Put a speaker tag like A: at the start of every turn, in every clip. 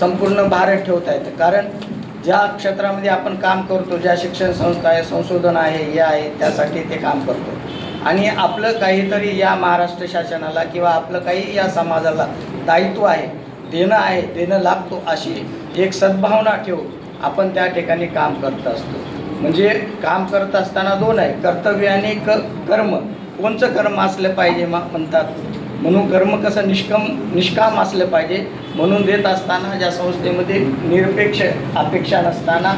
A: संपूर्ण भारत ठेवता येतं. कारण ज्या क्षेत्रामध्ये आपण काम करतो ज्या शिक्षण संस्था आहे संशोधन आहे हे आहे त्यासाठी ते काम करतो. आणि आपलं काहीतरी या महाराष्ट्र शासनाला किंवा आपलं काही या समाजाला दायित्व आहे देणं आहे देणं लागतो अशी एक सद्भावना ठेवून आपण त्या ठिकाणी काम करत असतो. म्हणजे काम करत असताना दोन आहे कर्तव्य आणि क कर्म. कोणचं कर्म असलं पाहिजे मग म्हणतात? म्हणून कर्म कसं निष्कम निष्काम असलं पाहिजे म्हणून देत असताना ज्या संस्थेमध्ये निरपेक्ष अपेक्षा नसताना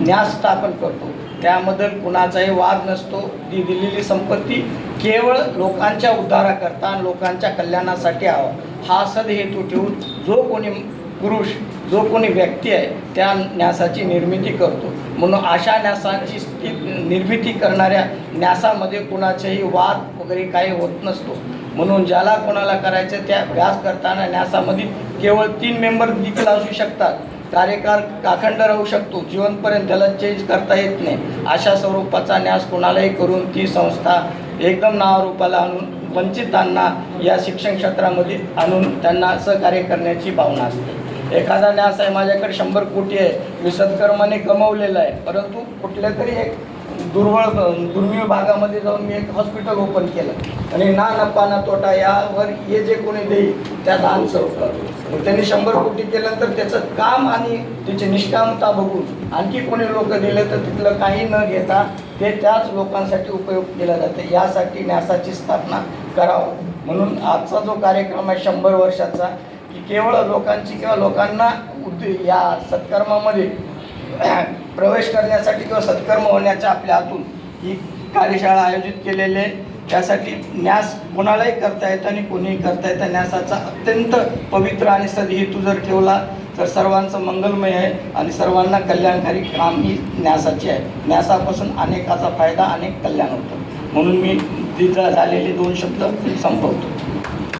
A: न्यास स्थापन करतो. त्यामध्ये कुणाचाही वाद नसतो. ती दिलेली संपत्ती केवळ लोकांच्या उद्धाराकरता लोकांच्या कल्याणासाठी हवा. हा सद हेतू ठेवून जो कोणी पुरुष जो कोणी व्यक्ती आहे त्या न्यासाची निर्मिती करतो. म्हणून अशा न्यासाची निर्मिती करणाऱ्या न्यासामध्ये कुणाचेही वाद वगैरे काही होत नसतो. म्हणून ज्याला कोणाला करायचं त्या व्यास करताना न्यासामध्ये केवळ तीन मेंबर देखील असू शकतात. कार्यकाळ काखंड राहू शकतो. जीवनपर्यंत त्याला चेंज करता येत नाही. अशा स्वरूपाचा न्यास कोणालाही करून ती संस्था एकदम नावारूपाला आणून वंचितांना या शिक्षण क्षेत्रामध्ये आणून त्यांना सहकार्य करण्याची भावना असते. एखादा न्यास आहे माझ्याकडे शंभर कोटी आहे मी सत्कर्माने कमवलेला आहे परंतु कुठल्या तरी एक दुर्बळ दुर्मिळ भागामध्ये जाऊन मी एक हॉस्पिटल ओपन केलं. आणि ना नफा ना तोटा यावर हे जे कोणी देईल त्या दान करतो. मग त्यांनी शंभर कोटी केलं तर त्याचं काम आणि त्याची निष्कामता बघून आणखी कोणी लोक दिले तर तिथलं काही न घेता ते त्याच लोकांसाठी उपयोग केला जाते. यासाठी न्यासाची स्थापना करावं. म्हणून आजचा जो कार्यक्रम आहे शंभर वर्षाचा की केवळ लोकांची किंवा लोकांना उद्दे या सत्कर्मामध्ये प्रवेश करण्यासाठी किंवा सत्कर्म होण्याच्या आपल्या हातून ही कार्यशाळा आयोजित केलेली आहे. त्यासाठी न्यास कोणालाही करता येतं आणि कोणीही करता येतं न्यासाचा अत्यंत पवित्र आणि सदहेतू जर ठेवला तर सर्वांचं मंगलमय आहे आणि सर्वांना कल्याणकारी काम ही न्यासाची आहे. न्यासापासून अनेकाचा फायदा अनेक कल्याण होतं. म्हणून मी तिथं झालेले दोन शब्द संपवतो.